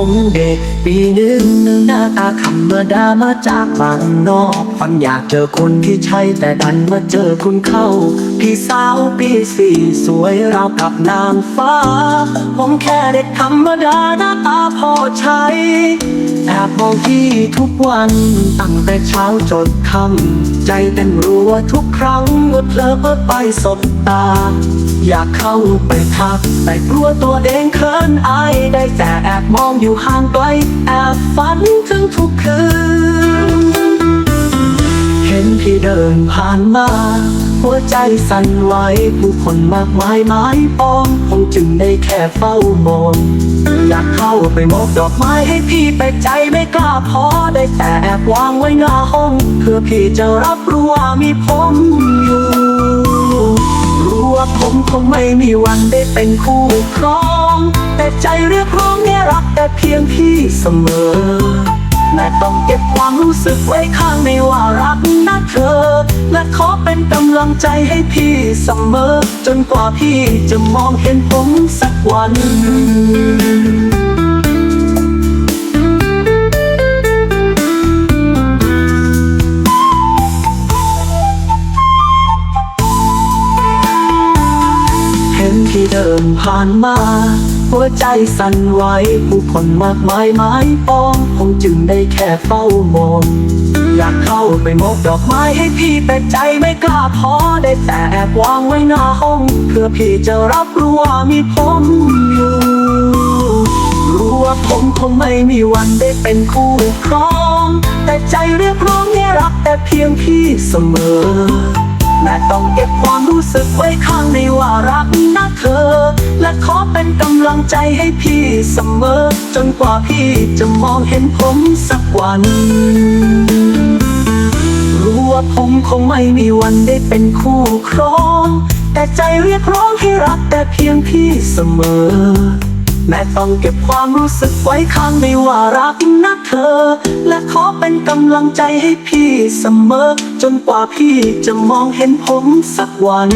ผมเด็กปีหนึ่งหน้าตาธรรมดามาจากบางนอกฝันอยากเจอคนที่ใช่แต่ดันมาเจอคุณเข้า พี่สาวปีสี่สวยราวกับนางฟ้า ผมแค่เด็กธรรมดาหน้าตาพอใช้แอบมองพี่ทุกวันตั้งแต่เช้าจนคำใจเต้นรัวทุกครั้งเมื่อเพลอเปิดไปสบตา อยากเข้าไปทัก แต่กลัวตัวเองเขินอายได้แต่แอบมองอยู่ห่างไกล แอบฝันถึงทุกคืน เห็นพี่เดินผ่านมา หัวใจสั่นไหวผู้คนมากมายไม้ปองคงจึงได้แค่เฝ้ามอง อยากเข้าไปมอบดอกไม้ให้พี่แต่ใจไม่กล้าพอได้แต่แอบวางไว้หน้าห้องเพื่อพี่จะรับรู้ว่ามีผมอยู่ รู้ว่าผมคงไม่มีวันได้เป็นคู่ครอง แต่ใจเรียกร้องเนี่ยรักแต่เพียงพี่เสมอ แม่ต้องเก็บความรู้สึกไว้ข้างในว่ารักนะเธอ และขอเป็นกำลังใจให้พี่เสมอ จนกว่าพี่จะมองเห็นผมสักวันเห็นที่เดินผ่านมา หัวใจสั่นไหวผู้คนมากมายไม้ปองคงจึงได้แค่เฝ้ามองอยากเข้าไปมอบดอกไม้ให้พี่แต่ใจไม่กล้าพอได้แต่แอบวางไว้หน้าห้องเพื่อพี่จะรับรู้ว่ามีผมอยู่ รู้ว่าผมคงไม่มีวันได้เป็นคู่ครอง แต่ใจเรียกร้องเนี่รักแต่เพียงพี่เสมอ แม่ต้องเก็บความรู้สึกไว้ข้างในว่ารักนะเธอ และขอเป็นกำลังใจให้พี่เสมอ จนกว่าพี่จะมองเห็นผมสักวัน รู้ว่าผมคงไม่มีวันได้เป็นคู่ครอง แต่ใจเรียกร้องให้รักแต่เพียงพี่เสมอ แม่ต้องเก็บความรู้สึกไว้ข้างในว่ารักนะเธอ และขอเป็นกำลังใจให้พี่เสมอ จนกว่าพี่จะมองเห็นผมสักวัน